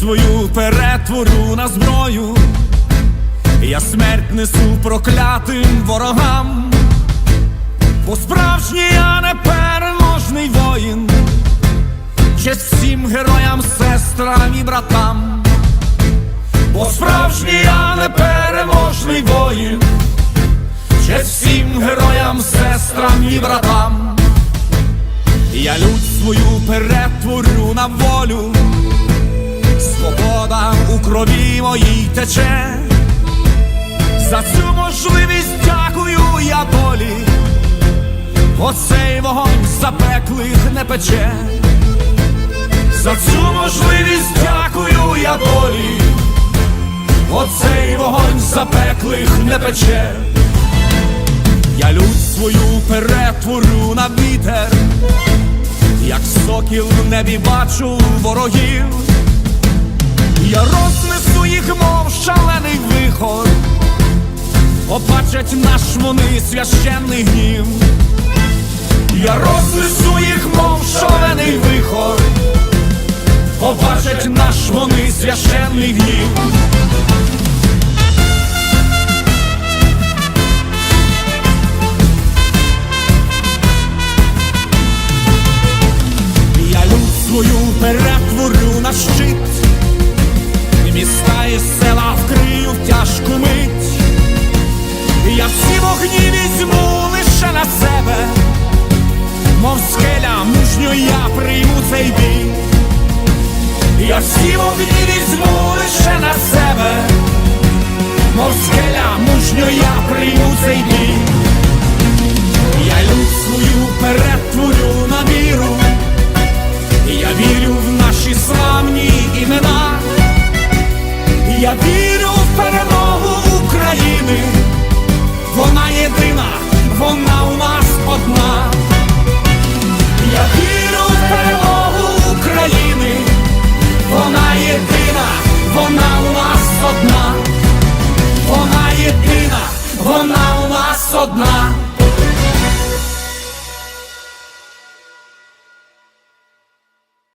свою перетворю на зброю, я смерть несу проклятим ворогам, бо справжній я непереможний воїн, честь всім героям, сестрам і братам, бо справжній я непереможний воїн, честь всім героям, сестрам і братам. Я лють свою перетворю на волю, тече. За цю можливість дякую я долі, оцей вогонь запеклих не пече. За цю можливість дякую я долі, оцей вогонь запеклих не пече. Я лють свою перетворю на вітер, як сокіл в небі бачу ворогів, побачать наш вони священний гнів, я рознесу їх, мов шалений вихор, побачать наш вони священний гнів. Я лють свою перетворю всі вогні візьму лише на себе, мов скеля мужньо я прийму цей дій одна.